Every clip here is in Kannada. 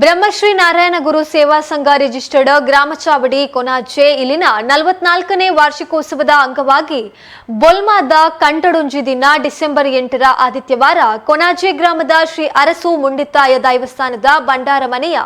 ಬ್ರಹ್ಮಶ್ರೀ ನಾರಾಯಣ ಗುರು ಸೇವಾ ಸಂಘ ರಿಜಿಸ್ಟರ್ಡ್ ಗ್ರಾಮ ಚಾವಡಿ ಕೊನಾಜೆ. ಇಲ್ಲಿನ ನಲವತ್ನಾಲ್ಕನೇ ವಾರ್ಷಿಕೋತ್ಸವದ ಅಂಗವಾಗಿ ಬೊಲ್ಮಾದ ಕಂಟಡೊಂಜಿ ದಿನ ಡಿಸೆಂಬರ್ ಎಂಟರ ಆದಿತ್ಯವಾರ ಕೊನಾಜೆ ಗ್ರಾಮದ ಶ್ರೀ ಅರಸು ಮುಂಡಿತ್ತಾಯ ದೇವಸ್ಥಾನದ ಭಂಡಾರ ಮನೆಯ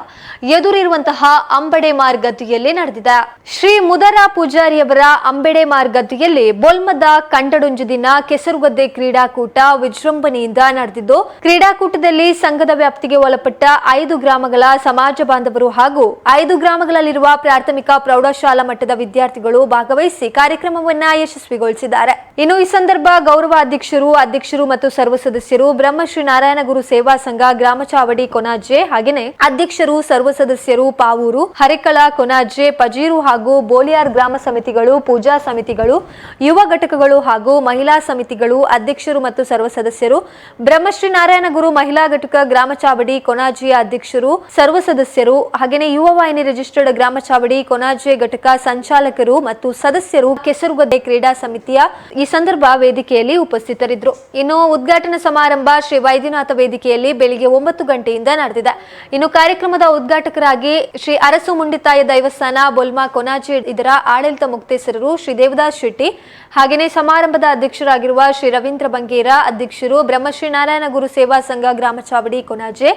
ಎದುರಿರುವಂತಹ ಅಂಬಡೆ ಮಾರ್ಗದ್ದಿಯಲ್ಲಿ ನಡೆದಿದೆ. ಶ್ರೀ ಮುದರ ಪೂಜಾರಿಯವರ ಅಂಬೆಡೆ ಮಾರ್ಗದ್ದಿಯಲ್ಲಿ ಬೊಲ್ಮದ ಕಂಟಡೊಂಜಿ ದಿನ ಕೆಸರುಗದ್ದೆ ಕ್ರೀಡಾಕೂಟ ವಿಜೃಂಭಣೆಯಿಂದ ನಡೆದಿದ್ದು, ಕ್ರೀಡಾಕೂಟದಲ್ಲಿ ಸಂಘದ ವ್ಯಾಪ್ತಿಗೆ ಒಳಪಟ್ಟ ಐದು ಗ್ರಾಮಗಳ ಸಮಾಜ ಬಾಂಧವರು ಹಾಗೂ ಐದು ಗ್ರಾಮಗಳಲ್ಲಿರುವ ಪ್ರಾಥಮಿಕ ಪ್ರೌಢಶಾಲಾ ಮಟ್ಟದ ವಿದ್ಯಾರ್ಥಿಗಳು ಭಾಗವಹಿಸಿ ಕಾರ್ಯಕ್ರಮವನ್ನ ಯಶಸ್ವಿಗೊಳಿಸಿದ್ದಾರೆ. ಇನ್ನು ಈ ಸಂದರ್ಭ ಗೌರವ ಅಧ್ಯಕ್ಷರು ಅಧ್ಯಕ್ಷರು ಮತ್ತು ಸರ್ವ ಸದಸ್ಯರು ಬ್ರಹ್ಮಶ್ರೀ ನಾರಾಯಣ ಗುರು ಸೇವಾ ಸಂಘ ಗ್ರಾಮ ಚಾವಡಿ ಕೊನಾಜೆ ಹಾಗೆಯೇ ಅಧ್ಯಕ್ಷರು, ಸರ್ವ ಸದಸ್ಯರು ಪಾವೂರು, ಹರಿಕಳ ಕೊನಾಜೆ, ಪಜೀರು ಹಾಗೂ ಬೋಲಿಯಾರ್ ಗ್ರಾಮ ಸಮಿತಿಗಳು, ಪೂಜಾ ಸಮಿತಿಗಳು, ಯುವ ಘಟಕಗಳು ಹಾಗೂ ಮಹಿಳಾ ಸಮಿತಿಗಳು, ಅಧ್ಯಕ್ಷರು ಮತ್ತು ಸರ್ವ ಸದಸ್ಯರು, ಬ್ರಹ್ಮಶ್ರೀ ನಾರಾಯಣ ಗುರು ಮಹಿಳಾ ಘಟಕ ಗ್ರಾಮ ಚಾವಡಿ ಕೊನಾಜಿಯ ಅಧ್ಯಕ್ಷರು ಸರ್ವ ಸದಸ್ಯರು ಹಾಗೆಯೇ ಯುವ ವಾಹಿನಿ ರಿಜಿಸ್ಟರ್ಡ್ ಗ್ರಾಮ ಚಾವಡಿ ಕೊನಾಜೆ ಘಟಕ ಸಂಚಾಲಕರು ಮತ್ತು ಸದಸ್ಯರು ಕೆಸರುಗದ್ದೆ ಕ್ರೀಡಾ ಸಮಿತಿಯ ಈ ಸಂದರ್ಭ ವೇದಿಕೆಯಲ್ಲಿ ಉಪಸ್ಥಿತರಿದ್ದರು. ಇನ್ನು ಉದ್ಘಾಟನಾ ಸಮಾರಂಭ ಶ್ರೀ ವೈದ್ಯನಾಥ ವೇದಿಕೆಯಲ್ಲಿ ಬೆಳಿಗ್ಗೆ ಒಂಬತ್ತು ಗಂಟೆಯಿಂದ ನಡೆದಿದೆ. ಇನ್ನು ಕಾರ್ಯಕ್ರಮದ ಉದ್ಘಾಟಕರಾಗಿ ಶ್ರೀ ಅರಸು ಮುಂಡಿತಾಯ ದೈವಸ್ಥಾನ, ಬೊಲ್ಮಾ ಕೊನಾಜೆ ಇದರ ಆಡಳಿತ ಮುಕ್ತೇಸರರು ಶ್ರೀ ದೇವದಾಸ್ ಶೆಟ್ಟಿ, ಹಾಗೆಯೇ ಸಮಾರಂಭದ ಅಧ್ಯಕ್ಷರಾಗಿರುವ ಶ್ರೀ ರವೀಂದ್ರ ಬಂಗೇರ, ಅಧ್ಯಕ್ಷರು ಬ್ರಹ್ಮಶ್ರೀ ನಾರಾಯಣ ಗುರು ಸೇವಾ ಸಂಘ ಗ್ರಾಮ ಚಾವಡಿ ಕೊನಾಜೆ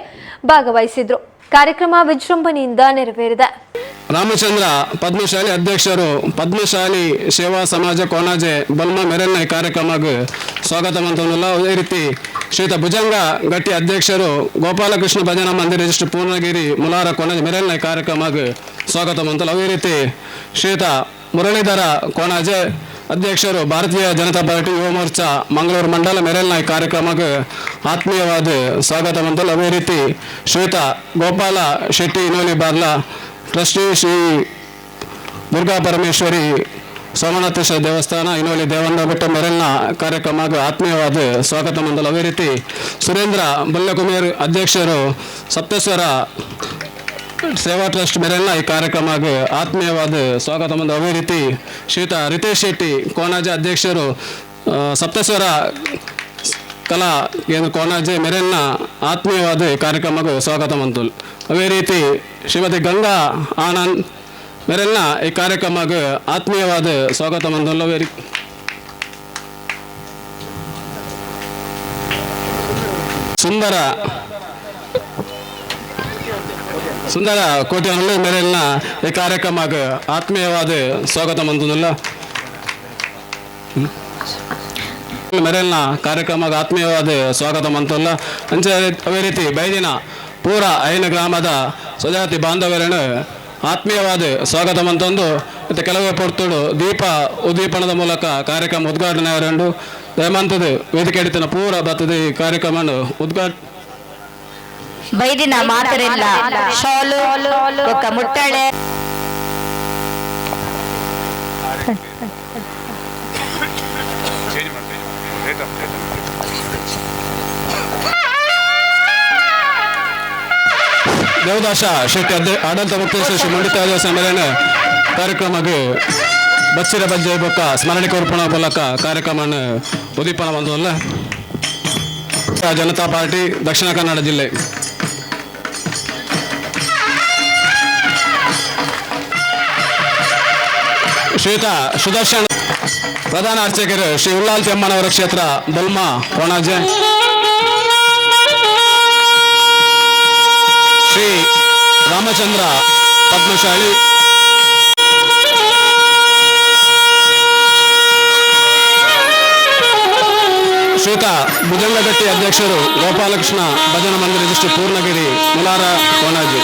ಭಾಗವಹಿಸಿದ್ರು. ಕಾರ್ಯಕ್ರಮ ವಿಜೃಂಭಣೆಯಿಂದ ನೆರವೇರಿದೆ. ರಾಮಚಂದ್ರ ಪದ್ಮಶಾಲಿ ಅಧ್ಯಕ್ಷರು ಪದ್ಮಶಾಲಿ ಸೇವಾ ಸಮಾಜ ಕೋಣಾಜೆ ಬಲ್ಮ ಮೆರೆನ್ನ ಕಾರ್ಯಕ್ರಮ ಸ್ವಾಗತ ಮಂತ್ರವನ್ನೆಲ್ಲ ಅದೇ ರೀತಿ ಶ್ರೀತ ಭುಜಂಗ ಗಟ್ಟಿ ಅಧ್ಯಕ್ಷರು ಗೋಪಾಲಕೃಷ್ಣ ಭಜನಾ ಮಂದಿರ ರಿಜಿಸ್ಟರ್ ಪೂರ್ಣಗಿರಿ ಮುಲಾರ ಕೋಣಾಜೆ ಮೆರೆನ್ನ ಕಾರ್ಯಕ್ರಮ ಸ್ವಾಗತ ಮಂತ್ರ ಅದೇ ರೀತಿ ಶ್ರೀತ ಮುರಳೀಧರ ಕೋಣಾಜೆ ಅಧ್ಯಕ್ಷರು, ಭಾರತೀಯ ಜನತಾ ಪಾರ್ಟಿ ಯುವ ಮಂಗಳೂರು ಮಂಡಲ ಮೆರೆಲ್ನ ಈ ಕಾರ್ಯಕ್ರಮಕ್ಕೆ ಆತ್ಮೀಯವಾದ ಸ್ವಾಗತ ಅದೇ ರೀತಿ ಶ್ರೀತ ಗೋಪಾಲ ಶೆಟ್ಟಿ ಇನೋಲಿ ಬಾರ್ಲಾ ಟ್ರಸ್ಟಿ ಶ್ರೀ ದುರ್ಗಾ ಪರಮೇಶ್ವರಿ ಸೋಮನಾಥೇಶ್ವರ ದೇವಸ್ಥಾನ ಇನೋಲಿ ದೇವಣ್ಣ ಬೆಟ್ಟ ಮೆರೆಲ್ನ ಕಾರ್ಯಕ್ರಮಕ್ಕೆ ಆತ್ಮೀಯವಾದ ಸ್ವಾಗತ ಮಂಡಲ. ಅದೇ ರೀತಿ ಸುರೇಂದ್ರ ಬಲ್ಲಕುಮೇರ್ ಅಧ್ಯಕ್ಷರು, ಸಪ್ತೇಶ್ವರ ಸೇವಾ ಟ್ರಸ್ಟ್ ಬೇರೆಲ್ಲ ಈ ಕಾರ್ಯಕ್ರಮಕ್ಕೆ ಆತ್ಮೀಯವಾದ ಸ್ವಾಗತ ಮಂದ ಅದೇ ರೀತಿ ಶ್ರೀತ ರಿತೇಶ್ ಶೆಟ್ಟಿ, ಕೋಣಾಜ ಅಧ್ಯಕ್ಷರು ಸಪ್ತಸ್ವರ ಕಲಾ, ಏನು ಕೋಣಾಜೆ ಮೇರೆನ್ನ ಆತ್ಮೀಯವಾದ ಕಾರ್ಯಕ್ರಮಕ್ಕೆ ಸ್ವಾಗತ ಮಂತುಲ್ ಅದೇ ರೀತಿ ಶ್ರೀಮತಿ ಗಂಗಾ ಆನಂದ್ ಮೆರೆಲ್ನ ಈ ಕಾರ್ಯಕ್ರಮಕ್ಕೆ ಆತ್ಮೀಯವಾದ ಸ್ವಾಗತ ಮಂತು ಅವೇ ಸುಂದರ ಸುಂದರ ಕೋಟೆಯಲ್ಲಿ ಮೆರೆಲ್ನ ಈ ಕಾರ್ಯಕ್ರಮಕ್ಕೆ ಆತ್ಮೀಯವಾದ ಸ್ವಾಗತ ಮಂದಿಲ್ಲ ಮೆರೆಲ್ನ ಕಾರ್ಯಕ್ರಮಕ್ಕೆ ಆತ್ಮೀಯವಾದ ಸ್ವಾಗತ ಮಂತಲ್ಲ ಅಂಚೆ ಅದೇ ರೀತಿ ಬೈದಿನ ಪೂರ ಐನ ಗ್ರಾಮದ ಸ್ವಜಾತಿ ಬಾಂಧವರನ್ನು ಆತ್ಮೀಯವಾದ ಸ್ವಾಗತ ಮಂತಂದು ಮತ್ತು ಕೆಲವೇ ಪೊರ್ತುಡು ದೀಪ ಉದ್ದೀಪನದ ಮೂಲಕ ಕಾರ್ಯಕ್ರಮ ಉದ್ಘಾಟನೆ ಅವರಂಡು ದಯಮಂತದ ವೇದಿಕೆ ಹಿಡಿತನ ಪೂರ ಬರ್ತದೆ ಈ ಕಾರ್ಯಕ್ರಮ ಉದ್ಘಾಟ ಬೈದಿನ ಮಾತರಿಲ್ಲ. ಶಾಲು ಒಕ್ಕ ಮುಟ್ಟಳೆ. ದೇವದಾಸ ಶೆಟ್ಟಿ ಅಧ್ಯ ಆಡಳಿತ ಮುಖ್ಯಸ್ಥ ಶ್ರೀ ಮಂಡಿತ ಸಮ್ಮೇಳನ ಕಾರ್ಯಕ್ರಮಕ್ಕೆ ಬಚ್ಚಿರ ಬಜ್ಜೆ ಬೊಕ್ಕ ಸ್ಮರಣಿಕ ಕೋರ್ಪಣ ಮೂಲಕ ಕಾರ್ಯಕ್ರಮ ಉದೀಪನ ಬಂದವಲ್ಲ. ಜನತಾ ಪಾರ್ಟಿ ದಕ್ಷಿಣ ಕನ್ನಡ ಜಿಲ್ಲೆ. ಶ್ರೀಯುತ ಸುದರ್ಶನ್ ಪ್ರಧಾನ ಅರ್ಚಕರು ಶ್ರೀ ಉಲ್ಲಾಲ್ ತೆಮ್ಮನವರ ಕ್ಷೇತ್ರ ಬಲ್ಮಾ ಕೋಣಾಜೆ ಶ್ರೀ ರಾಮಚಂದ್ರ ಪದ್ಮಶಾಲಿ ಶ್ರೀತ ಭುಜಂಗಗಟ್ಟಿ ಅಧ್ಯಕ್ಷರು ಗೋಪಾಲಕೃಷ್ಣ ಭಜನ ಮಂದಿರ register Purnagiri Mulara Konaji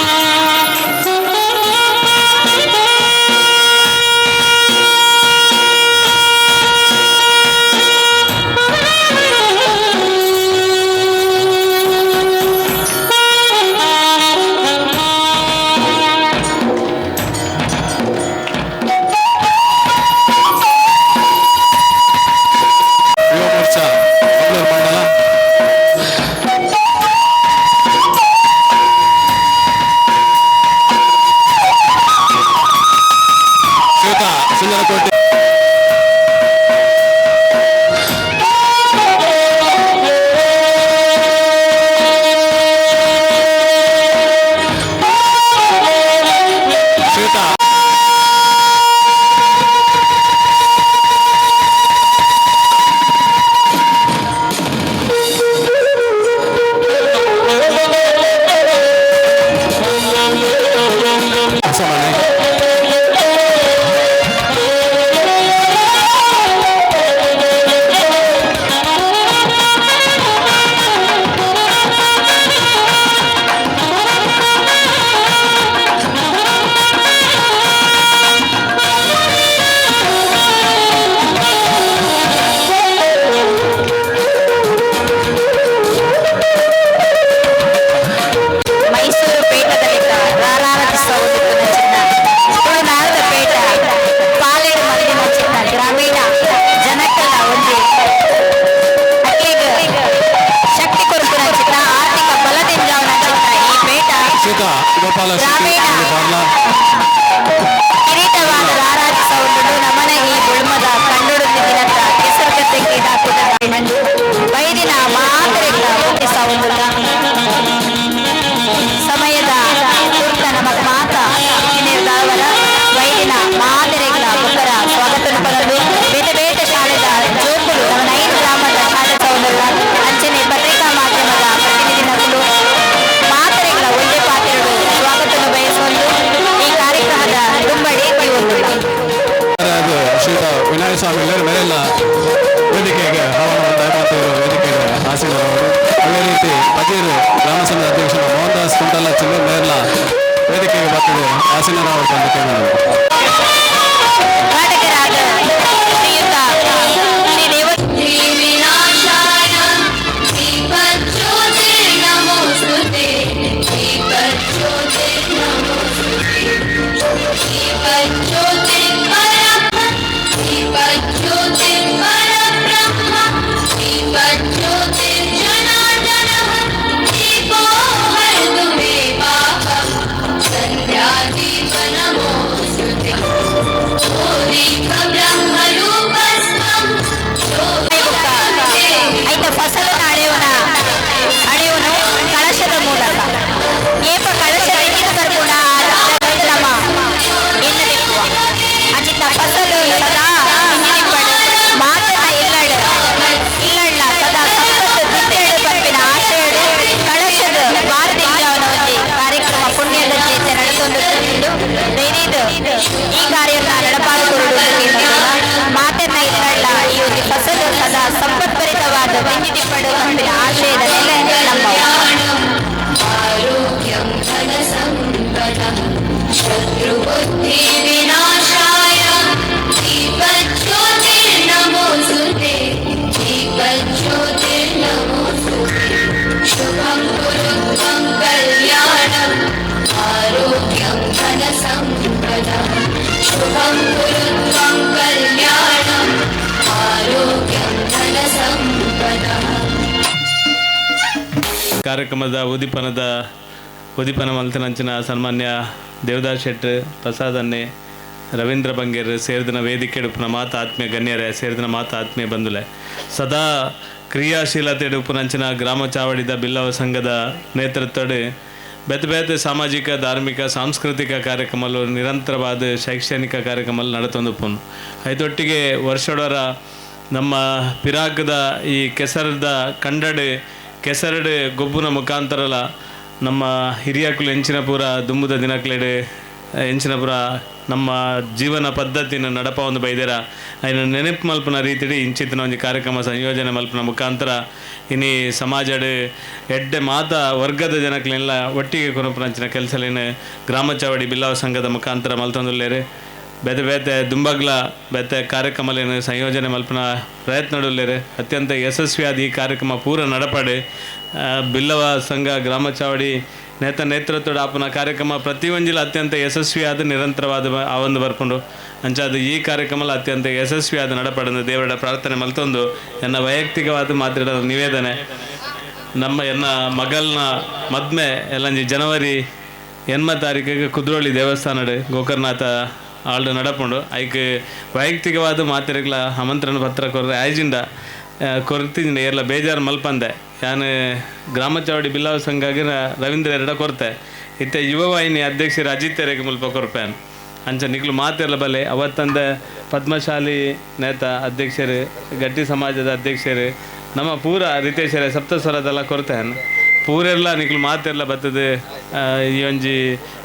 Thank you. ಕಾರ್ಯಕ್ರಮದ ಉದಿಪನದ ಉದಿಪನ ಮಲ್ತನಂಚಿನ ಸನ್ಮಾನ್ಯ ದೇವದಾಸ್ ಶೆಟ್ಟ್ ಪ್ರಸಾದ್ ಅನ್ನೆ, ರವೀಂದ್ರ ಬಂಗೇರ್ ಸೇರಿದಿನ ವೇದಿಕೆ ಉಪನ ಮಾತ ಆತ್ಮೀಯ ಗಣ್ಯರೇ, ಸೇರಿದಿನ ಮಾತ ಆತ್ಮೀಯ ಬಂಧುಲೆ ಸದಾ ಕ್ರಿಯಾಶೀಲತೆ ಉಪನಂಚಿನ ಗ್ರಾಮ ಚಾವಡಿದ ಬಿಲ್ಲವ ಸಂಘದ ನೇತೃತ್ವದ ಬೇತೆ ಬೇತೆ ಸಾಮಾಜಿಕ, ಧಾರ್ಮಿಕ, ಸಾಂಸ್ಕೃತಿಕ ಕಾರ್ಯಕ್ರಮಗಳು ನಿರಂತರವಾದ ಶೈಕ್ಷಣಿಕ ಕಾರ್ಯಕ್ರಮಗಳು ನಡತೊಂದುಪ್ಪುನು ಐದೊಟ್ಟಿಗೆ ವರ್ಷಡರ ನಮ್ಮ ಪಿರಾಕದ ಈ ಕೆಸರದ ಕಂಡಡು ಕೆಸರಡು ಗೊಬ್ಬುನ ಮುಖಾಂತರಲ ನಮ್ಮ ಹಿರಿಯಕುಲು ಎಂಚಿನ ಪೂರ ದುಂಬುದ ದಿನಕ್ಲೆಡು ಎಂಚಿನ ಪೂರ ನಮ್ಮ ಜೀವನ ಪದ್ಧತಿನ ನಡಪ ಒಂದು ಬೈದೆರ. ಅದನ್ನು ನೆನಪು ಮಲ್ಪನ ರೀತಿಡಿ ಇಂಚಿತ್ತಿನ ಒಂದು ಕಾರ್ಯಕ್ರಮ ಸಂಯೋಜನೆ ಮಲ್ಪನ ಮುಖಾಂತರ ಇನಿ ಸಮಾಜಡು ಎಡ್ಡೆ ಮಾತ ವರ್ಗದ ಜನಕ್ಲೆಲ್ಲ ಒಟ್ಟಿಗೆ ಕೊನಪನಂಚಿನ ಕೆಲಸಲೇನು ಗ್ರಾಮ ಚಾವಡಿ ಬಿಲ್ಲಾವ ಸಂಘದ ಮುಖಾಂತರ ಮಲ್ತೊಂದುಲ್ಲೇರು. ಬೇತೆ ಬೇತೆ ದುಂಬಗ್ಲ ಬೇತೆ ಕಾರ್ಯಕ್ರಮಲೇನು ಸಂಯೋಜನೆ ಮಲ್ಪನ ಪ್ರಯತ್ನಡುಲ್ಲೇರು ಅತ್ಯಂತ ಯಶಸ್ವಿಯಾದ ಈ ಕಾರ್ಯಕ್ರಮ ಪೂರ ನಡಪಡೆ. ಬಿಲ್ಲವ ಸಂಘ, ಗ್ರಾಮ ಚಾವಡಿ, ನೇತ ನೇತೃತ್ವದ ಆಪನ ಕಾರ್ಯಕ್ರಮ ಪ್ರತಿ ಒಂಜಿಲ ಅತ್ಯಂತ ಯಶಸ್ವಿಯಾದ, ನಿರಂತರವಾದ ಬ- ಆ ಒಂದು ಬರ್ಕೊಂಡು. ಅಂಚಾದ ಈ ಕಾರ್ಯಕ್ರಮ ಅತ್ಯಂತ ಯಶಸ್ವಿಯಾದ ನಡಪಡನ್ನು ದೇವರ ಪ್ರಾರ್ಥನೆ ಮಲ್ತೊಂದು. ನನ್ನ ವೈಯಕ್ತಿಕವಾದ ಮಾತಾಡೋ ನಿವೇದನೆ. ನಮ್ಮ ಎನ್ನ ಮಗಲ್ನ ಮದ್ಮೆ, ಎಲ್ಲಂಜಿ ಜನವರಿ ಎನ್ಮ ತಾರೀಕಿಗೆ ಕುದ್ರೋಳಿ ದೇವಸ್ಥಾನಡ್ ಗೋಕರ್ನಾಥ ಆಳ್ದು ನಡಪುಂಡು. ಐಕ್ ವೈಯಕ್ತಿಕವಾದ ಮಾತಿರಗ್ಲ ಆಮಂತ್ರಣ ಪತ್ರ ಕೊರ ಆಯ್ಜಿಂಡ ಕೊರತಿಂದ ಎಲ್ಲ ಬೇಜಾರು ಮಲ್ಪಂದೆ. ಯಾನು ಗ್ರಾಮ ಚಾವಡಿ ಬಿಲ್ಲಾವ ಸಂಘಾಗಿ ರವೀಂದ್ರ ಎರಡ ಕೊರ್ತೆ. ಇತ್ತೆ ಯುವ ವಾಹಿನಿ ಅಧ್ಯಕ್ಷರು ಅಜಿತ್ ತೆರೆಗೆ ಮುಲ್ಪ ಕೊರ್ಪೇನ್. ಅಂಚ ನಿಕ್ಲು ಮಾತಿರಲ ಬಲೆ ಅವತ್ತಂದ ಪದ್ಮಶಾಲಿ ನೇತ ಅಧ್ಯಕ್ಷರು, ಗಟ್ಟಿ ಸಮಾಜದ ಅಧ್ಯಕ್ಷರು, ನಮ್ಮ ಪೂರ ರಿತೇಶರೇ ಸಪ್ತಸ್ವರದೆಲ್ಲ ಕೊರತೆನ್ ಪೂರೆಲ್ಲ ನಿಕ್ಲು ಮಾತೆಲ್ಲ ಬರ್ತದೆ. ಈ ಒಂಜಿ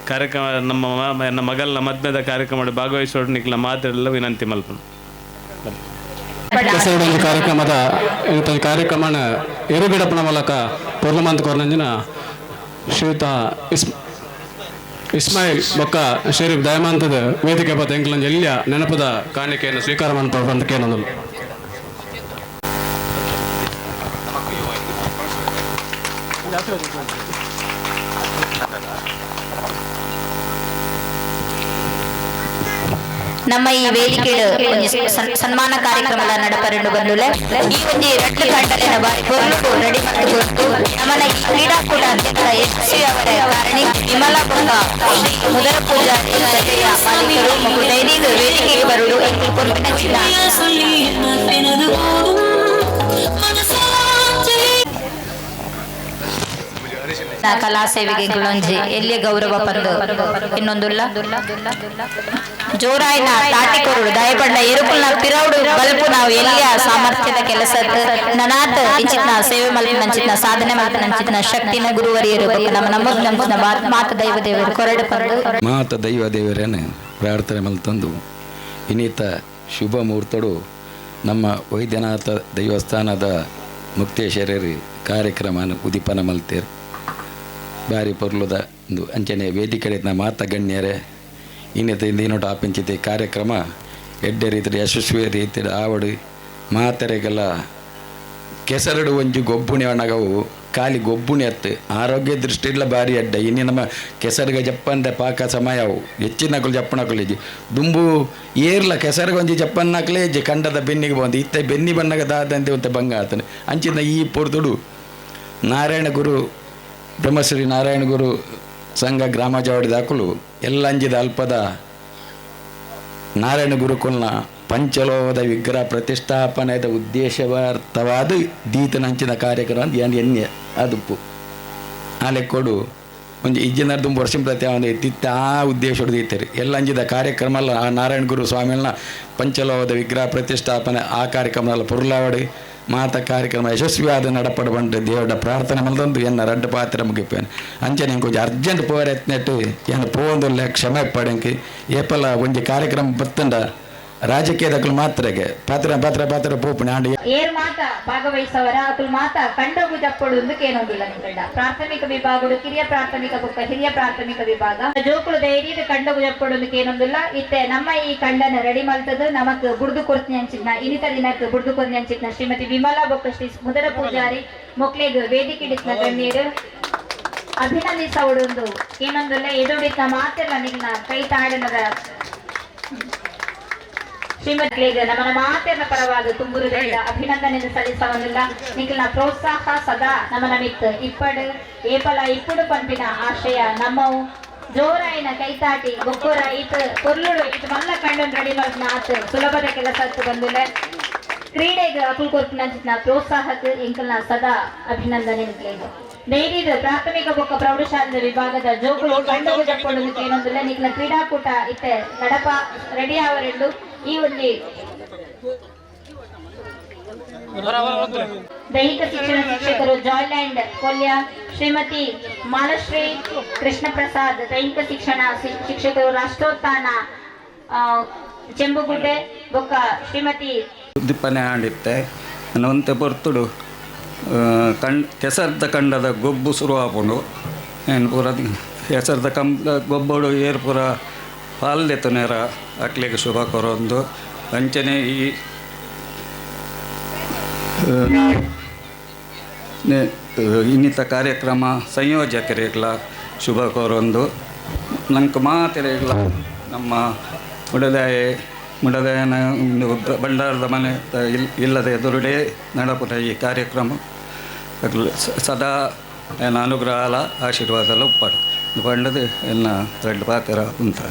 ಕಾರ್ಯಕ್ರಮ, ನಮ್ಮ ನನ್ನ ಮಗಲ್ನ ಮದ್ಮೆದ ಕಾರ್ಯಕ್ರಮ ಭಾಗವಹಿಸೋಡು ನಿಕ್ಲ ಮಾತೆಲ್ಲ ವಿನಂತಿ ಮಲ್ಪನು. ಕಾರ್ಯಕ್ರಮದ ಕಾರ್ಯಕ್ರಮ ಕಾರ್ಯಕ್ರಮನ ಮೂಲಕ ಪೂರ್ಣಮಂತ ಕೊರ್ನಂಜಿನ ಶ್ರೀಯುತ ಇಸ್, ಇಸ್ಮಾಯಿಲ್ ಬೊಕ್ಕ ಶರೀಫ್ ದಯಮಾಂತದ ವೇದಿಕೆ ಬತ್ತ ಎಂಕ್ಲಂಜ ಎಲ್ಲಿಯ ನೆನಪದ ಕಾಣಿಕೆಯನ್ನು ಸ್ವೀಕಾರ ಮಾಡ್ಕೊಂಡು ಕೇಳೋದು ನಮ್ಮ ಈ ವೇದಿಕೆ ಸನ್ಮಾನ ಕಾರ್ಯಕ್ರಮ ನಡಪರೆಂಡು ಬಂದುಲೆ, ಈ ಒಂದು ಎರಡು ಪೊರ್ಲು ರೆಡಿ ಮಾಡಿಕೊಟ್ಟು ನಮ್ಮನ ಈ ಕ್ರೀಡಾಕೂಟ ಅಧ್ಯಕ್ಷ ಯಶಸ್ವಿ ಅವರ ಕಾರಣಿ ವಿಮಲಾ ಬೊಕ್ಕ ಮೊದಲ ಸಭೆಯ ಮಾಲೀಕರು ಮತ್ತು ದೈನಿಕ ವೇದಿಕೆಗೆ ಬರಲು ಎಂಕುಲು ಕೊರಪಿನ ಕಲಾ ಸೇವೆಗೆ ಗುಳಂಜಿ ಎಲ್ಲಿ ಗೌರವ ಪಂದು? ಇನ್ನೊಂದುಲ್ಲ? ಜೋರಾಯ್ನ ತಾಟಿಕೊರು ದಯಪಡ್ಡ ಇರುಕುಲ್ನ ಪಿರೌಡು ಬಲ್ಪು ನಾವು ಎಲ್ಲಿಯ ಸಾಮರ್ಥ್ಯದ ಕೆಲಸ ನನಾತ್ ಇಂಚಿತ್ನ ಸೇವೆ ಮಲ್ಪಿನಂಚಿತ್ನ ಸಾಧನೆ ಮಲ್ಪಿನಂಚಿತ್ನ ಶಕ್ತಿನ ಗುರುವರಿಯರು ನಮ್ಮ ನಮ್ಮ ನಂಬಿನ ಮಾತ ದೈವ ದೇವರು. ಕೊರಡು ಪಂದು? ಮಾತ ದೈವ ದೇವರೇನೆ, ಪ್ರಾರ್ಥನೆ ಮಲ್ತಂದು. ಇನ್ನಿತ ಶುಭ ಮುಹೂರ್ತಡು. ನಮ್ಮ ವೈದ್ಯನಾಥ ದೈವಸ್ಥಾನದ ಮುಕ್ತೇಶ್ವರರಿ ಕಾರ್ಯಕ್ರಮ ಉದೀಪನ ಮಲ್ತೇರು. ಬಾರಿ ಪೊರ್ಲುದ ಒಂದು ಅಂಚನೆ ವೇದಿಕೆ ಮಾತ ಗಣ್ಯರೇ ಇನ್ನಿತ ಇಂದಿನೊಟ್ಟು ಆಪಿಂಚಿತೆ ಕಾರ್ಯಕ್ರಮ ಎಡ್ಡೆ ರೀತಿಯ ಯಶಸ್ವಿ ರೀತಿಯ ಆವಡು ಮಾತರೆಗೆಲ್ಲ ಕೆಸರಡು ಒಂಜಿ ಗೊಬ್ಬುಣಿ ಒಣಗವು, ಖಾಲಿ ಗೊಬ್ಬುಣಿ ಅತ್ತು. ಆರೋಗ್ಯ ಬಾರಿ ಅಡ್ಡ ಇನ್ನು ನಮ್ಮ ಕೆಸರಿಗೆ ಜಪ್ಪಂದ ಪಾಕ ಸಮಯವು ಹೆಚ್ಚಿನಕಲು ಜಪ್ಪನಕಲೇಜಿ ದುಂಬು ಏರ್ಲ ಕೆಸರಿಗೆ ಒಂಜಿ ಜಪ್ಪನ್ನಕಲೇಜಿ ಕಂಡದ ಬೆನ್ನಿಗೆ ಬಂದು, ಇತ್ತೆ ಬೆನ್ನಿ ಬಣ್ಣಗ ದಾದಂತೆ ಅಂತ ಭಂಗ ಆತನೆ ಅಂಚಿನ ಈ ಪೊರ್ದುಡು ನಾರಾಯಣ ಗುರು ಬ್ರಹ್ಮಶ್ರೀ ನಾರಾಯಣ ಗುರು ಸಂಘ ಗ್ರಾಮ ಜವಾಡಿ ದಾಖಲು ಎಲ್ಲ ಅಂಜಿದ ಅಲ್ಪದ ನಾರಾಯಣ ಗುರುಕುಲ್ನ ಪಂಚಲೋಹದ ವಿಗ್ರಹ ಪ್ರತಿಷ್ಠಾಪನೆದ ಉದ್ದೇಶವಾರ್ಥವಾದ ದೀತನಂಚಿನ ಕಾರ್ಯಕ್ರಮ ಏನು ಎಣ್ಣೆ ಅದುಪ್ಪು. ಆಲೆ ಕೊಡು ಒಂದು ಇಜ್ಜಿನರ್ದು ವರ್ಷ ಪ್ರತಿ ಒಂದು ಎತ್ತಿತ್ತ ಆ ಉದ್ದೇಶ ಹೊಡೆದಿತ್ತರಿ ಎಲ್ಲ ಅಂಜಿದ ಕಾರ್ಯಕ್ರಮ ಅಲ್ಲ ಆ ನಾರಾಯಣ ಗುರು ಸ್ವಾಮಿಗಳನ್ನ ಪಂಚಲೋಹದ ವಿಗ್ರಹ ಪ್ರತಿಷ್ಠಾಪನೆ ಆ ಕಾರ್ಯಕ್ರಮ ಅಲ್ಲ ಪುರ್ಲಾವಡಿ. ಮಾತ ಕಾರ್ಯಕ್ರಮ ಯಶಸ್ವಿಯಾದ ನಡಪಡ ಬಂಡ ದೇವರ ಪ್ರಾರ್ಥನೆ ಮಲ್ದಂದು ಎನ್ನ ರಡ್ಡ ಪಾತ್ರ ಮುಗಿಪೇನು. ಅಂಚನೆ ಕೊಂಚ ಅರ್ಜೆಂಟ್ ಪೋರ್ ಎತ್ನೆಟ್ಟು ಏನು ಪೋಂದುಲ್ಲ ಕ್ಷಮೆ ಪಡೆಂಕಿ. ಏಪಲ ಒಂಜಿ ಕಾರ್ಯಕ್ರಮ ಬತ್ತಂಡ ರಾಜಕೀಯದಕ್ಕಲು ಮಾತ್ರಗೆ. ಪಾತ್ರ ಪಾತ್ರ ಪಾತ್ರ ಪೂಪಣೆ ಆಂಡ. ಏರ್ ಮಾತ ಭಾಗವಹಿಸವರ ಅಕುಲ್ ಮಾತ ಕಂಡ ಜಪ್ಪಡು ಕೇನೋದಿಲ್ಲ ನಿಕಂಡ ಪ್ರಾಥಮಿಕ ವಿಭಾಗಗಳು, ಕಿರಿಯ ಪ್ರಾಥಮಿಕ ಬುಕ್ಕ ಹಿರಿಯ ಪ್ರಾಥಮಿಕ ವಿಭಾಗ. ಜೋಕುಳು ಧೈರ್ಯದ ಕಂಡೋಗು ಜಪ್ಪಡು ಕೇನೊಂದಿಲ್ಲ ಇತ್ತೆ, ನಮ್ಮ ಈ ಕಂಡನ ರೆಡಿ ಮಲ್ತದು ನಮಕ್ ಬುಡ್ದು ಕೊರ್ತಿ ಅಂಚಿದ್ನ ಇನಿತ ದಿನಕ್ಕೆ ಬುಡ್ದು ಕೊರ್ತಿ ಅಂಚಿದ್ನ ಶ್ರೀಮತಿ ವಿಮಲಾ ಬೊಕ್ಕ ಶ್ರೀ ಮುದರ ಪೂಜಾರಿ ಮೊಕ್ಲೆಗ್ ವೇದಿಕೆ ಇಡಿಸ್ನ ಗಣ್ಯರು. ಅಭಿನಂದಿಸವುಡೊಂದು ಏನೊಂದಲ್ಲ ಎದುಡಿತ ಮಾತೆಲ್ಲ ನಿನ್ನ ಕೈ ತಾಡನದ ಶ್ರೀಮತಿಗೆ ನಮ್ಮ ಮಾತೆಲ್ಲ ಪರವಾದ ತುಂಬುರುದಿಂದ ಅಭಿನಂದನೆ ಸಲ್ಲಿಸವನಿಲ್ಲ ನಿಖಿಲ್ನ ಪ್ರೋತ್ಸಾಹ ಸದಾ ನಮ್ಮ ಮಿತ್ ಇಪ್ಪಡು, ಏಪಲ, ಇಪ್ಪುಡು ಪಂಪಿನ ಆಶಯ ನಮ್ಮವು. ಜೋರಾಯಿನ ಕೈತಾಟಿ ಗೊಬ್ಬರ ಇತ್ ಪೊರ್ಲುಡು ಇತ್ ಮಲ್ಲ ಕಂಡು ರೆಡಿ ಮಾಡಿದ ಸುಲಭದ ಕೆಲಸ ಬಂದಿಲ್ಲ. ಕ್ರೀಡೆಗೆ ಅಕುಲ್ ಕೊರ್ಪಿನ ಪ್ರೋತ್ಸಾಹಕ್ಕೆ ಇಂಕಲ್ನ ಸದಾ ಅಭಿನಂದನೆ ಡೈರಿದ ಪ್ರಾಥಮಿಕ ಬೊಕ್ಕ ಪ್ರೌಢಶಾಲೆ ವಿಭಾಗದ ಜೋಕು ಕಂಡು ಏನೊಂದಿಲ್ಲ. ನಿಖಿಲ ಕ್ರೀಡಾಕೂಟ ಇತ್ತೆ, ನಡಪ, ರೆಡಿ ಆವರೆಂಡು ಈ ದೈಹಿಕ ಶಿಕ್ಷಣ ಶಿಕ್ಷಕರು ಜಾಯ್ಲ್ಯಾಂಡ್ ಕೊಲ್ಯ ಶ್ರೀಮತಿ ಮಾಲಶ್ರೀ ಕೃಷ್ಣ ಪ್ರಸಾದ್ ದೈಹಿಕ ಶಿಕ್ಷಣ ಶಿಕ್ಷಕರು ರಾಷ್ಟ್ರೋತ್ಥಾನ ಚೆಂಬುಗುಡ್ಡೆ, ಬೊಕ್ಕ ಶ್ರೀಮತಿ ಉದ್ದೀಪನೆ ಆಂಡಿತ್ತೆ ಒಂತೆ ಬರ್ತುಡು. ಕಂಡ್ ಕೆಸರ್ದ ಕಂಡದ ಗೊಬ್ಬು ಶುರುವಾಪುಂಡು. ಏನು ಪೂರ ಕೆಸರ್ದ ಕಂಬ, ಗೊಬ್ಬಡು ಏರ್ ಪೂರ ಪಾಲ್ದೆತ್ತು ನೇರ ಅಕ್ಲಿಗೆ ಶುಭ ಕೊರೊಂದು. ಅಂಚನೆ ಈ ಇನ್ನಿತ ಕಾರ್ಯಕ್ರಮ ಸಂಯೋಜಕರಿಗ್ಲ ಶುಭ ಕೋರೊಂದು. ನಂಗೆ ಮಾತಿರಗ್ಲ ನಮ್ಮ ಮುಡದಾಯ, ಮುಡದಾಯನ ಬಂಡಾರದ ಮನೆ ಇಲ್ಲದ ಎದುರುಡೆ ನಡಪುರ ಈ ಕಾರ್ಯಕ್ರಮ. ಸದಾ ಏನ ಅನುಗ್ರಹ ಆಶೀರ್ವಾದಲು ಉಪ್ಪಾಡ ಪಂಡದು ಎಲ್ಲ ದೊಡ್ಡ ಪಾತ್ರ ಉಂಟ.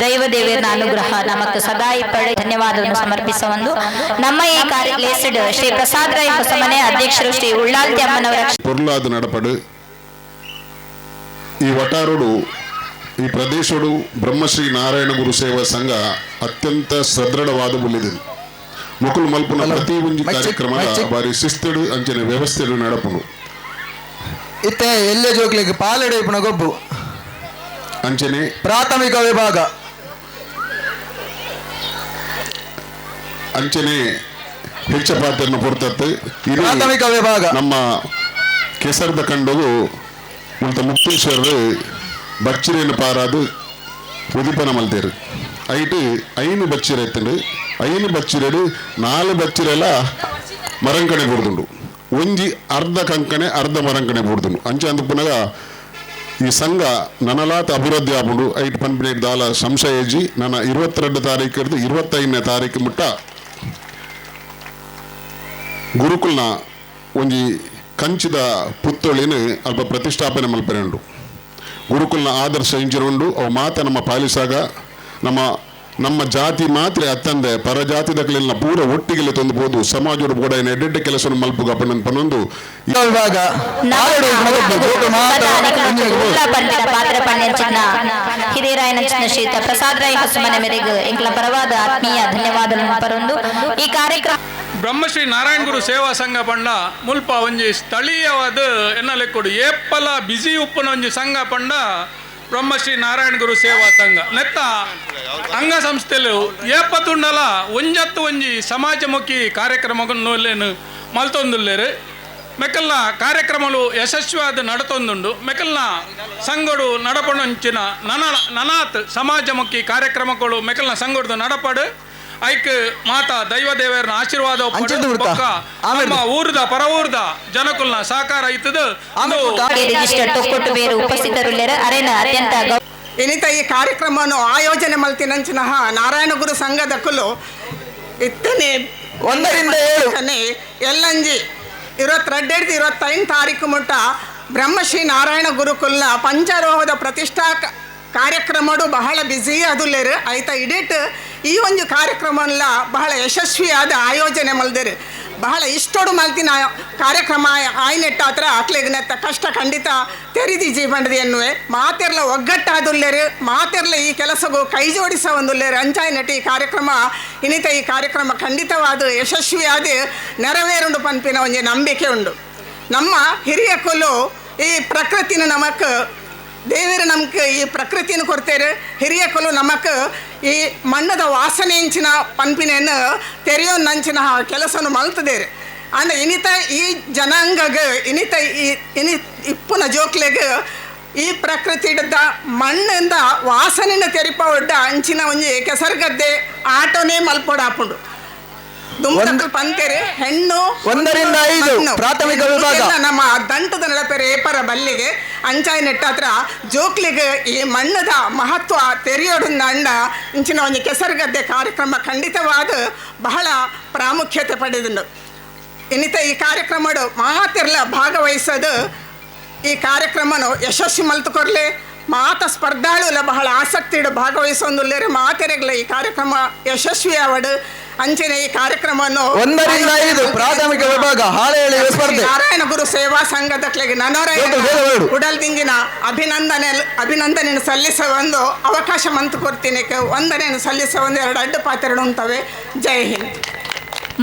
ದೈವ ಅನುಗ್ರಹ ನಮಕ್ಕೆ ಸದಾಯಿ ಪಡೆ ಧನ್ಯವಾದವನ್ನು ಸಮರ್ಪಿಸುವಂದು ನಮ್ಮ ಈ ಕಾರ್ಯ ಲೇಸಡ್ ಶ್ರೀ ಪ್ರಸಾದ್ ರಾಯ್ ಹೊಸಮನೆ ಅಧ್ಯಕ್ಷರು ಶ್ರೀ ಉಳ್ಳಾಲ್ತಿ ಅಮ್ಮನವರ పొర్లాది నడపడు ఈ వటారుడు ఈ ಪ್ರದೇಶಡು ಬ್ರಹ್ಮಶ್ರೀ ನಾರಾಯಣ ಗುರು ಸೇವಾ ಸಂಘ ಅತ್ಯಂತ ಸದೃಢವಾದ ಬುಲಿದಿದೆ ಮುಕುಲು ಮಲ್ಪುನ ಪ್ರತಿ ಒಂದು ಕಾರ್ಯಕ್ರಮದ ಬಾರಿ ಶಿಸ್ತಡು ಅಂಚಿನ ವ್ಯವಸ್ಥೆಡು ನಡಪನು ಇತ್ತೆ ಎಲ್ಲೆ ಜೋಕ್ಲಿಗೆ ಪಾಲೆಡೆ ಇಪ್ಪನ ಗೊಬ್ಬು ಅಂಚನೆ ಪ್ರಾಥಮಿಕ ವಿಭಾಗ ಅಂಚನೆ ಹೆಚ್ಚ ಪಾತ್ರನ ಪೊರ್ತತ್ತು ಇದು ಪ್ರಾಥಮಿಕ ವಿಭಾಗ. ನಮ್ಮ ಕೆಸರದ ಕಂಡವು ಮುಲ್ತ ಮುಕ್ತೇಶ್ವರರು ಬಚ್ಚಿರೇನು ಪಾರಾದು ಉದಿಪನ ಮಲ್ತೇರು. ಐಟು ಐನು ಬಚ್ಚಿರ ಎತ್ತಂಡು ಐನು ಬಚ್ಚಿರಡು ನಾಲು ಬಚ್ಚಿರೆಲ್ಲ ಮರಂಕಣೆ ಬುಡ್ದುಂಡು ಒಂಜಿ ಅರ್ಧ ಕಂಕಣೆ ಅರ್ಧ ಮರಂಕಣೆ ಬುಡ್ದುಂಡು ಅಂಚೆ ಅಂದಪ್ಪನಾಗ ಪುನಗ ಈ ಸಂಘ ನನಲಾತ ಅಭಿವೃದ್ಧಿ ಆಗ್ಬಿಡು. ಐಟ್ ಪನ್ಪಿನ ದಾಲ ಸಂಶಯಜಿ ನನ್ನ ಇರುವತ್ತೆರಡು ತಾರೀಕು ಹಿಡಿದು ಇರುವತ್ತೈದನೇ ತಾರೀಕು ಮುಟ್ಟ ಗುರುಕುಲ್ನ ಒಂಜಿ ಕಂಚಿದ ಪುತ್ತೊಳಿನ ಅಲ್ಪ ಪ್ರತಿಷ್ಠಾಪನೆ ಮಲ್ಪರೆಂಡು ಗುರುಕುಲ್ನ ಆದರ್ಶ ಇಂಜಿರುಂಡು ಅವು ಮಾತ ನಮ್ಮ ಪಾಲಿಸಾಗ ನಮ್ಮ ನಮ್ಮ ಜಾತಿ ಮಾತ್ರ ಅತ್ತಂದೆ ಪರಜಾತಿದಕಲಿನ ಪೂರ ಒಟ್ಟಿಗೆ ತಂದುಬೋದು. ಸಮಾಜ ಕೂಡ ಎಡ್ಡೆಡ್ಡೆ ಕೆಲಸ ಮಲ್ಪುಗ ಪಂಡಿಂಚಿನ ಹಿರಿಯರಾಯನಂಚಿನ ಶ್ರೀತ ಪ್ರಸಾದ್ ರಾಯ್ ಹಸುಮನೆ ಮೇರೆಗೆ. ಎಂಕ್ಲ ಪರವಾದ ಆತ್ಮೀಯ ಧನ್ಯವಾದ ಪರೊಂದು ಈ ಕಾರ್ಯಕ್ರಮ ಬ್ರಹ್ಮಶ್ರೀ ನಾರಾಯಣ ಗುರು ಸೇವಾ ಸಂಘ ಪಂಡ ಮುಲ್ಪ ಒಂಜಿ ಸ್ಥಳೀಯವಾದ ಎನ್ನಲೆಕ್ಕುಡು ಏಪ್ಪಲ ಬಿಸಿ ಉಪ್ಪನ ಒಂಜಿ ಸಂಘ ಪಂಡ ಬ್ರಹ್ಮಶ್ರೀ ನಾರಾಯಣ ಗುರು ಸೇವಾ ಸಂಘ. ನೆತ್ತ ಅಂಗ ಸಂಸ್ಥೆಲು ಏಪತ್ತುಂಡಲ ಒಂಜತ್ತು ಒಂಜಿ ಸಮಾಜಮುಖಿ ಕಾರ್ಯಕ್ರಮಗಳನ್ನು ಮಲ್ತೊಂದುಲ್ಲೇರು. ಮೆಕಲ್ನ ಕಾರ್ಯಕ್ರಮಗಳು ಯಶಸ್ವಿಯಾದ ನಡತೊಂದುಂಡು. ಮೆಕಲ್ನ ಸಂಘಡು ನಡಪಣಂಚಿನ ನನ ನನಾತ್ ಸಮಾಜಮುಖಿ ಕಾರ್ಯಕ್ರಮಗಳು ಮೆಕಲ್ನ ಸಂಘಡ್ದು ನಡಪಡು. ಐಕ್ ಮಾತಾ ದೈವ ದೇವರ ಆಶೀರ್ವಾದ ನಮ್ಮ ಊರ್ದ ಪರ ಊರ್ದ ಜನಕುಲ್ನ ಸಹಕಾರ ಗೌ- ಇನಿತ ಈ ಕಾರ್ಯಕ್ರಮವನ್ನು ಆಯೋಜನೆ ಮಲ್ತಿನಂಚಿನ ನಾರಾಯಣ ಗುರು ಕುಲು ಇತ್ತನೆ ಒಂದರಿಂದ ಏಳು. ಎಲ್ಲಂಜಿ ಇರುವತ್ತೆರಡು ಹಿಡಿದು ಇರುವತ್ತೈದು ತಾರೀಕು ಮುಟ್ಟ ಬ್ರಹ್ಮಶ್ರೀ ನಾರಾಯಣ ಗುರುಕುಲ್ನ ಪಂಚರೋಹದ ಪ್ರತಿಷ್ಠಾ ಕಾರ್ಯಕ್ರಮಡು ಬಹಳ ಬ್ಯುಸಿ ಅದುಲ್ಲೇರು. ಆಯ್ತಾ, ಇಡೀಟ್ ಈ ಒಂದು ಕಾರ್ಯಕ್ರಮಲ್ಲ ಬಹಳ ಯಶಸ್ವಿಯಾದ ಆಯೋಜನೆ ಮಲ್ದೇರು. ಬಹಳ ಇಷ್ಟೋಡು ಮಲ್ತಿನ ಕಾರ್ಯಕ್ರಮ ಆಯ್ನೆಟ್ಟ ಹತ್ರ ಆಕ್ಲೆಗ್ನೆತ್ತ ಕಷ್ಟ ಖಂಡಿತ ತೆರಿದಿ ಬಂಡದಿ ಎನ್ನುವೆ. ಮಾತೆರ್ಲ ಒಗ್ಗಟ್ಟಾದುಲ್ಲೇರು ಮಾತೆರ್ಲ ಈ ಕೆಲಸಗೂ ಕೈ ಜೋಡಿಸ ಒಂದುಲ್ಲೇರು ನಟಿ ಈ ಕಾರ್ಯಕ್ರಮ ಇನಿತ ಈ ಕಾರ್ಯಕ್ರಮ ಖಂಡಿತವಾದ ಯಶಸ್ವಿಯಾದ ನೆರವೇರುಂಡು ಪನ್ಪಿನ ಒಂಜಿ ನಂಬಿಕೆ ಉಂಡು. ನಮ್ಮ ಹಿರಿಯ ಕೊಲು ಈ ಪ್ರಕೃತಿನ ನಮಕ್ ದೇವರು ನಮ್ಗೆ ಈ ಪ್ರಕೃತಿನ ಕೊಡ್ತೇವೆ. ಹಿರಿಯಕಲು ನಮಕ್ ಈ ಮಣ್ಣದ ವಾಸನೆ ಇಂಚಿನ ಪನ್ಪಿನೆಯನ್ನು ತೆರೆಯೋ ನಂಚಿನ ಕೆಲಸವನ್ನು ಮಲ್ತದೇರು ಅಂದ ಇನಿತ ಈ ಜನಾಂಗಗ, ಇನಿತ ಈ ಇನಿ ಇಪ್ಪುನ ಜೋಕ್ಲೆಗ ಈ ಪ್ರಕೃತಿದ ಮಣ್ಣಿಂದ ವಾಸನೆನ ತೆರಿಪ ಒಡ್ಡ ಅಂಚಿನ ಒಂಜಿ ಕೆಸರ್ಗದ್ದೆ ಆಟೋನೇ ಮಲ್ಪೊಡ ಹಾಪುಂಡು ದುಂಬದಕ್ಕಲ್ ಪಂತೆರೆ ಹೆಣ್ಣು ಒಂದರಿಂದ ಐದು ಪ್ರಾಥಮಿಕ ವಿಭಾಗ. ನಮ್ಮ ದಂಟದ ನಡಪೆರೆ ಏಪರ ಬಲ್ಲಿಗೆ ಅಂಚಾಯಿ ನೆಟ್ಟ ಹತ್ರ ಜೋಕ್ಲಿಗೆ ಈ ಮಣ್ಣದ ಮಹತ್ವ ತೆರೆಯೋಡನ್ನ ಅಂಡ ಇಂಚಿನ ಒಂದು ಕೆಸರುಗದ್ದೆ ಕಾರ್ಯಕ್ರಮ ಖಂಡಿತವಾದ ಬಹಳ ಪ್ರಾಮುಖ್ಯತೆ ಪಡೆದುಂಡು ಇನ್ನಿತ ಈ ಕಾರ್ಯಕ್ರಮಡು ಮಾತೆರ್ಲ ಭಾಗವಹಿಸೋದು ಈ ಕಾರ್ಯಕ್ರಮನು ಯಶಸ್ವಿ ಮಲ್ತುಕೊರ್ಲೆ ಮಾತ ಸ್ಪರ್ಧಾಳುಲ ಬಹಳ ಆಸಕ್ತಿ ಭಾಗವಹಿಸೊಂದುಲ್ಲೇರೆ ಮಾತೆರೆಗ್ಲ ಈ ಕಾರ್ಯಕ್ರಮ ಯಶಸ್ವಿ ಆವಡು ಅಂಚನೆ ಈ ಕಾರ್ಯಕ್ರಮವನ್ನು ಒಂದರಿಂದ ಐದು ಪ್ರಾಥಮಿಕ ವಿಭಾಗ ಹಾಳೆಯಲ್ಲಿ ಸ್ಪರ್ಧೆ. ನಾರಾಯಣ ಗುರು ಸೇವಾ ಸಂಘದ ಕ್ಲೆಗೆ ನನೋರೇ ಕುಡಲ್ ತಿಂಗಿನ ಅಭಿನಂದನೆ ಉಡಲ್ದಿಂಗಿನ ಅಭಿನಂದನೆ ಅಭಿನಂದನೆಯನ್ನು ಸಲ್ಲಿಸುವ ಒಂದು ಅವಕಾಶ ಮಂತು ಕೊಡ್ತೀನಿ ವಂದನೆಯನ್ನು ಸಲ್ಲಿಸುವ ಒಂದು ಎರಡು ಅಡ್ಡ ಪಾತ್ರಗಳು ಉಂಟವೆ. ಜೈ ಹಿಂದ್.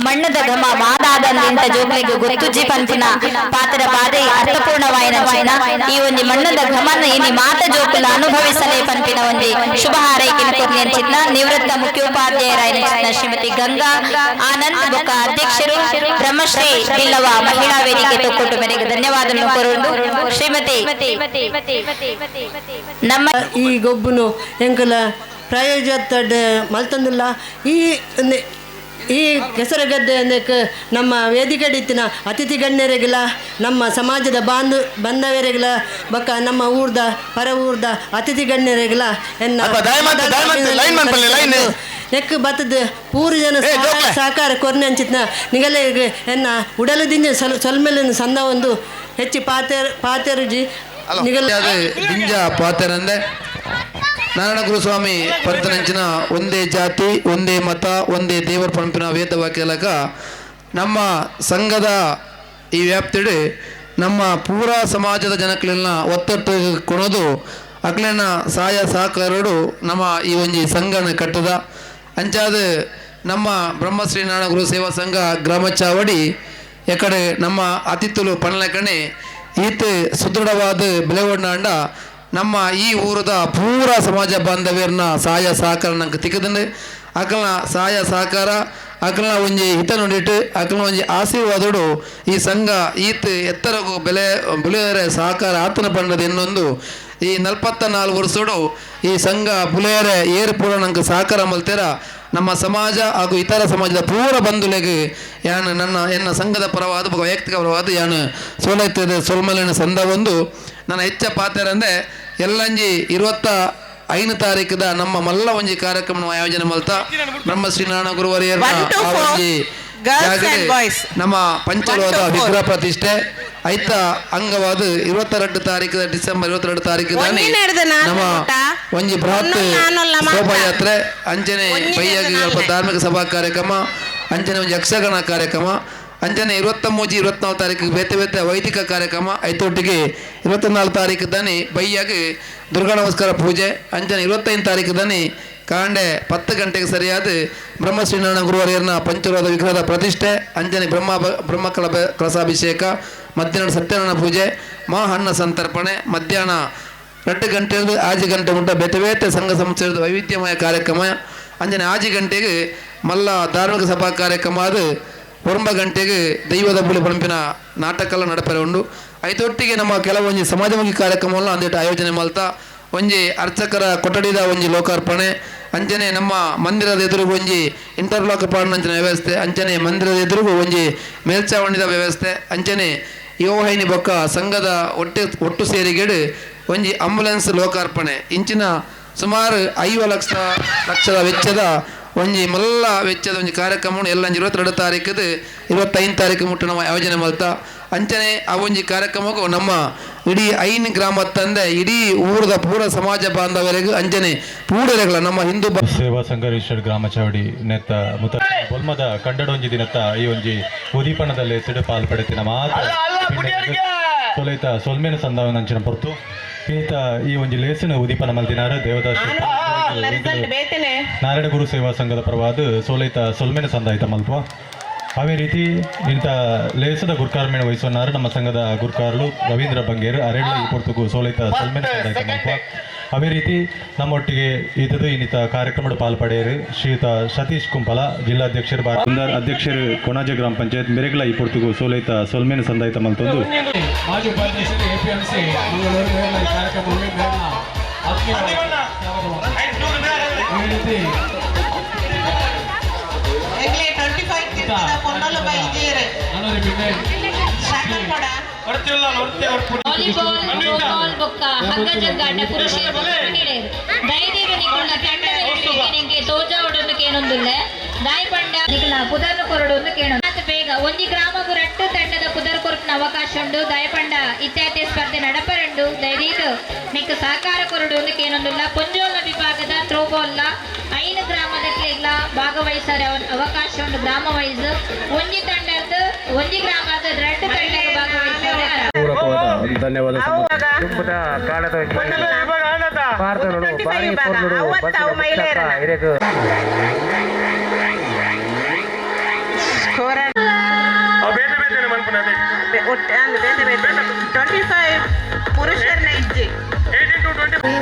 ಮಣ್ಣದ ಘಮ ಮಾದಾದಂದಿಂತ ಜೋಕ್ಲೆಗೆ ಗೊತ್ತುಜ್ಜಿ ಪಂಪಿನ ಪಾತ್ರ ಬಾದೆ ಅರ್ಥಪೂರ್ಣವಾಯಿನ ಚಿನ್ನ ಈ ಒಂದು ಮಣ್ಣದ ಘಮನ ಇನಿ ಮಾತ ಜೋಕುಲ ಅನುಭವಿಸಲೇ ಪಂಪಿನ ಒಂದು. ಶುಭ ಹಾರೈಕೆ ಕೊರ್ಲಿಯ ಚಿನ್ನ ನಿವೃತ್ತ ಮುಖ್ಯೋಪಾಧ್ಯಾಯರಾಯಿನ ಚಿನ್ನ ಶ್ರೀಮತಿ ಗಂಗಾ ಆನಂದ್ ಬೊಕ್ಕ ಅಧ್ಯಕ್ಷರು. ಬ್ರಹ್ಮಶ್ರೀ ಬಿಲ್ಲವ ಮಹಿಳಾ ವೇದಿಕೆ ತೊಕ್ಕೊಟ್ಟು ಮೇರೆಗೆ ಧನ್ಯವಾದವನ್ನು ಕೋರುವುದು. ಶ್ರೀಮತಿ, ನಮ್ಮ ಈ ಗೊಬ್ಬುನು ಎಂಕಲ ಪ್ರಯೋಜನ ಮಲ್ತಂದಿಲ್ಲ. ಈ ಈ ಕೆಸರಗದ್ದೆ ಅನ್ನಕ್ಕೆ ನಮ್ಮ ವೇದಿಕಡಿತ್ತಿನ ಅತಿಥಿ ಗಣ್ಯರಿಗೆಲ್ಲ ನಮ್ಮ ಸಮಾಜದ ಬಾಂಧು ಬಾಂಧವ್ಯರಿಗೆಲ್ಲ ಬಕ್ಕ ನಮ್ಮ ಊರ್ದ ಪರ ಊರ್ದ ಅತಿಥಿ ಗಣ್ಯರಿಗೆಲ್ಲ ಎನ್ನ ಅಪ್ಪ, ದಯಮಾಡ್ತು, ದಯಮಾಡ್ತು, ಲೈನ್ ಮಾಡ್ಕೊಳ್ಳಿ, ಲೈನ್. ನೆಕ್ ಬತ್ತದ ಪೂರು ಜನ ಸಾಕಾರ. ಸಹಕಾರ ಕೊರ್ನೆ ಅಂಚಿತ್ನ ನಿಗಲೆಗೆ ಎನ್ನ ಉಡಲದಿಂದ ಸೊಲ್ ಸೊಲ್ಮೆಲಿನ ಸಂದ ಒಂದು ಹೆಚ್ಚಿ ಪಾತೆ ಪಾತೆರುಜಿ ನಿಗಲ ದಿಂಜ ಪಾತೆರಂದೆ ನಾರಾಯಣ ಗುರುಸ್ವಾಮಿ ಪಂಥನಂಚಿನ ಒಂದೇ ಜಾತಿ, ಒಂದೇ ಮತ, ಒಂದೇ ದೇವರ ಪಂಪಿನ ವೇದ ವಾಕ್ಯಲಕ ನಮ್ಮ ಸಂಘದ ಈ ವ್ಯಾಪ್ತಿಯಡಿ ನಮ್ಮ ಪೂರಾ ಸಮಾಜದ ಜನಕ್ಲೆಲ್ಲ ಒತ್ತಟ್ಟು ಕೊಡೋದು ಅಕ್ಲೆನ ಸಹಾಯ ಸಹಕಾರರು ನಮ್ಮ ಈ ಒಂಜಿ ಸಂಘನ ಕಟ್ಟದ. ಅಂಚಾದ ನಮ್ಮ ಬ್ರಹ್ಮಶ್ರೀ ನಾರಾಯಣ ಗುರು ಸೇವಾ ಸಂಘ ಗ್ರಾಮ ಚಾವಡಿ ಎಕಡೆ ನಮ್ಮ ಅತಿಥುಲು ಪಣಲಕಣೆ, ಈತ ಸುದೃಢವಾದ ಬೆಲೆವಣ್ಣಾಂಡ ನಮ್ಮ ಈ ಊರದ ಪೂರ ಸಮಾಜ ಬಾಂಧವ್ಯರನ್ನ ಸಹಾಯ ಸಹಕಾರ ನಂಗೆ ತಿಕ್ಕದಂಡೆ ಅಕಲ್ನ ಸಹಾಯ ಸಹಕಾರ ಅಕಲ್ನ ಒಂಜಿ ಹಿತ ನುಡಿಟ್ಟು, ಅಕಲ್ನ ಒಂಜಿ ಆಶೀರ್ವಾದಡು ಈ ಸಂಘ ಈತ ಎತ್ತರಗೂ ಬೆಲೆ ಬುಲೆಯರೆ ಸಹಕಾರ ಆತನ ಪಂಡದ ಇನ್ನೊಂದು ಈ ನಲ್ಪತ್ತ ನಾಲ್ಕು ವರ್ಷಡು ಈ ಸಂಘ ಬುಲೆಯರೆ ಏರು ಪೂರ ನಂಗೆ ಸಹಕಾರ ಮಲ್ತೇರ. ನಮ್ಮ ಸಮಾಜ ಹಾಗೂ ಇತರ ಸಮಾಜದ ಪೂರ ಬಂಧುಲೆಗೆ ಯಾನು ನನ್ನ, ಎನ್ನ ಸಂಘದ ಪರವಾದ ವೈಯಕ್ತಿಕ ಪರವಾದ ಯಾನು ಸೋಲೈತದ ಸೋಲ್ಮಲಿನ ಸಂದ ಒಂದು. ನನ್ನ ಹೆಚ್ಚ ಪಾತೆರಂದೆ ಎಲ್ಲಂಜಿ ಇರುವತ್ತ ಐದು ತಾರೀಕದ ನಮ್ಮ ಮಲ್ಲ ಒಂಜಿ ಕಾರ್ಯಕ್ರಮ ಆಯೋಜನೆ ಮಲ್ತ ಬ್ರಹ್ಮ ಶ್ರೀನಾರಾಯಣ ಗುರುವರಿಯರ. ನಮ್ಮ ಪಂಚಲೋದ ವಿಗ್ರಹ ಪ್ರತಿಷ್ಠೆ ಐತ ಅಂಗವಾದ ಇರುವತ್ತೆರಡು ತಾರೀಕು ಡಿಸೆಂಬರ್ ಇರುವತ್ತೆರಡು ತಾರೀಕು ನಮ್ಮ. ಒಂಜಿ ಬೃಹತ್ ಶೋಭಾಯಾತ್ರೆ ಅಂಜನೆ ಹಿಡ್ದು ಧಾರ್ಮಿಕ ಸಭಾ ಕಾರ್ಯಕ್ರಮ ಅಂಜನೆ ಒಂದು ಯಕ್ಷಗಾನ ಕಾರ್ಯಕ್ರಮ ಅಂಚನೆ ಇವತ್ತ ಮೂಜಿ ಇರುವತ್ನಾಲ್ಕು ತಾರೀಕಿಗೆ ಬೇತೆ ಬೇತೆ ವೈದಿಕ ಕಾರ್ಯಕ್ರಮ ಐತೊಟ್ಟಿಗೆ ಇರುವತ್ನಾಲ್ಕು ತಾರೀಕು ದಾನಿ ಬೈಯಾಗಿ ದುರ್ಗಾ ನಮಸ್ಕಾರ ಪೂಜೆ, ಅಂಜನೆ ಇವತ್ತೈದು ತಾರೀಕು ದಾನಿ ಕಾಂಡೆ ಪತ್ತು ಗಂಟೆಗೆ ಸರಿಯಾದ ಬ್ರಹ್ಮ ಶ್ರೀನಾರಾಯಣ ಗುರುವರಿಯರ್ನ ಪಂಚರೋಧ ವಿಗ್ರಹದ ಪ್ರತಿಷ್ಠೆ, ಅಂಜನೆ ಬ್ರಹ್ಮ ಬ್ರಹ್ಮ ಕಲ ಕಲಸಾಭಿಷೇಕ, ಮಧ್ಯಾಹ್ನ ಸತ್ಯನಾರಾಯಣ ಪೂಜೆ ಮಹಾನ್ನ ಸಂತರ್ಪಣೆ, ಮಧ್ಯಾಹ್ನ ಎರಡು ಗಂಟೆಯಿಂದ ಆಜಿ ಗಂಟೆ ಮುಟ್ಟ ಬೇತೆ ಸಂಘ ಸಂಸ್ಥೆಯ ವೈವಿಧ್ಯಮಯ ಕಾರ್ಯಕ್ರಮ, ಅಂಜನೆ ಆಜಿ ಗಂಟೆಗೆ ಮಲ್ಲ ಧಾರ್ಮಿಕ ಸಭಾ ಕಾರ್ಯಕ್ರಮ ಅದು ಒಂಬ ಗಂಟೆಗೆ ದೈವದ ಬುಳಿ ಪಂಪಿನ ನಾಟಕ ನಡಪರೆ ಉಂಡು ಐತೊಟ್ಟಿಗೆ ನಮ್ಮ ಕೆಲವೊಂಜಿ ಸಮಾಜಮುಖಿ ಕಾರ್ಯಕ್ರಮವನ್ನು ಅಂದಿಟ್ಟು ಆಯೋಜನೆ ಮಾಡ್ತಾ ಒಂಜಿ ಅರ್ಚಕರ ಕೊಠಡಿದ ಒಂಜಿ ಲೋಕಾರ್ಪಣೆ ಅಂಚನೆ ನಮ್ಮ ಮಂದಿರದ ಎದುರು ಒಂಜಿ ಇಂಟರ್ಲಾಕ್ ಪಾಡಿನಂಚಿನ ವ್ಯವಸ್ಥೆ ಅಂಚನೆ ಮಂದಿರದ ಎದುರುಗು ಒಂಜಿ ಮೇಲ್ಚಾವಣಿದ ವ್ಯವಸ್ಥೆ ಅಂಚನೆ ಯೋಹೈನಿ ಬೊಕ್ಕ ಸಂಘದ ಒಟ್ಟು ಒಟ್ಟು ಸೇರಿಗೆಡು ಒಂಜಿ ಆಂಬುಲೆನ್ಸ್ ಲೋಕಾರ್ಪಣೆ. ಇಂಚಿನ ಸುಮಾರು ಐವ ಲಕ್ಷ, ಲಕ್ಷದ ವೆಚ್ಚದ ಒಂಜಿ ಮಲ್ಲ ವೆಚ್ಚದ ಒಂಜಿ ಕಾರ್ಯಕ್ರಮ ಎಲ್ಲ ಇರುವತ್ತೆರಡು ತಾರೀಕದ ಇರುವತ್ತೈದು ತಾರೀಕು ಮುಟ್ಟ ನಮ್ಮ ಆಯೋಜನೆ ಮಾಡ್ತಾ ಅಂಚನೆ ಆ ಒಂಜಿ ಕಾರ್ಯಕ್ರಮಕ್ಕೂ ನಮ್ಮ ಇಡೀ ಐನ್ ಗ್ರಾಮ ತಂದೆ ಇಡೀ ಊರದ ಪೂರ ಸಮಾಜ ಬಾಂಧವರಿಗೂ ಅಂಜನೆ ಪೂಡರೆಗಳ ನಮ್ಮ ಹಿಂದೂ ಸೇವಾ ಸಂಘರೀಶ್ವರ ಗ್ರಾಮ ಚಾವಡಿ ನೆತ್ತ ಮುತ ಬೊಲ್ಮದ ಕಂಡಡೊಂಜಿ ದಿನತ್ತ ಈ ಒಂಜಿ ಉದೀಪನದಲ್ಲಿ ಸಿಡು ಪಾಲ್ಪಡೆತಿನ ಮಾತ್ರ. ಸೊಲೈತ ಸೊಲ್ಮೇನ ಸಂದಾವನಂಚಿನ ಹೊರತು ಈತ ಈ ಒಂಜಿ ಲೇಸಿನ ಉದೀಪನ ಮಲ್ದಿನಾರ ದೇವದಾಸ ನಾರಾಯಣ ಗುರು ಸೇವಾ ಸಂಘದ ಪರವಾದ ಸೋಲೈತ ಸೊಲ್ಮೇನ ಸಂದಾಯಿತ ಮಲ್ಪುವ. ಅವೇ ರೀತಿ ಇಂಥ ಲೇಸದ ಗುರ್ಕಾರ್ಮೇಣ ವಹಿಸುವನಾರು ನಮ್ಮ ಸಂಘದ ಗುರ್ಕಾರ್ಲು ರವೀಂದ್ರ ಬಂಗೇರ್ ಅರೆಳ್ಳ ಈ ಪೊರ್ತುಗು ಸೋಲೈತ ಸೊಲ್ಮೇನ ಸಂದಾಯಿತ ಮಲ್ಪುವ. ಅದೇ ರೀತಿ ನಮ್ಮೊಟ್ಟಿಗೆ ಇದ್ದು ಇನ್ನಿತ ಕಾರ್ಯಕ್ರಮದ ಪಾಲ್ಪಡೆಯರು ಶ್ರೀಯುತ ಸತೀಶ್ ಕುಂಪಲ ಜಿಲ್ಲಾಧ್ಯಕ್ಷರು ಬಾ- ಕುಂದಾರ್ ಅಧ್ಯಕ್ಷರು ಕೊಣಾಜೆ ಗ್ರಾಮ ಪಂಚಾಯತ್ ಮೆರೆಗಲ ಈ ಪೊರ್ತುಗು ಸೋಲೈತ ಸೊಲ್ಮೇನ ಸಂದಾಯಿತ ಮಲ್ತೊಂದು. ಮಾಜಿ ಉಪಾಧ್ಯಕ್ಷರು ಎಪಿಎಂಸಿ ಈ ರೀತಿ ಅನ್ನೋದು ಬಿಟ್ಟೆ. ವಾಲಿಬಾಲ್ ಫುಟ್ಬಾಲ್ ಬೊಕ್ಕ ಹಗ್ಗ ಜಗ್ಗಾಟ ಪುರುಷರ ಮಹಿಳೆಯರು ದಯದೀರು ನಿಕುಲ ತಂಡದ ನಿಂಗೆ ತೋಜಾವಡನ್ನು ಕೇನೊಂದಿಲ್ಲ ದಾಯಿ ಪಂಡ ಪುದರ್ನು ಕೊರಡೊಂದು ಕೇನೊಂದು ಮಾತು ಬೇಗ ಒಂಜಿ ಗ್ರಾಮಗು ರಟ್ಟು ತಂಡದ ಪುದರ್ ಕೊರಪಿನ ಅವಕಾಶ ಉಂಡು ದಯಪಂಡ ಇತ್ಯಾದಿ ಸ್ಪರ್ಧೆ ನಡಪರಂಡು. ದಯದೀದು ನಿಕ್ ಸಹಕಾರ ಕೊರಡೊಂದು ಕೇನೊಂದಿಲ್ಲ ಪುಂಜೋಲ ವಿಭಾಗದ ಥ್ರೋಬಾಲ್ನ ಐನು ಗ್ರಾಮದಕ್ಲೆಲ್ಲ ಭಾಗವಹಿಸರ ಅವಕಾಶ ಉಂಡು ಗ್ರಾಮ ವೈಸ್ ಒಂಜಿ ತಂಡದ ಒಂಜಿ ಗ್ರಾಮದ ಧನ್ಯವಾದ ಟ್ವೆಂಟಿ ಫೈವ್ ಪುರುಷರನ್ನ ಇಜ್ಜಿ. ಪ್ರಾಥಮಿಕ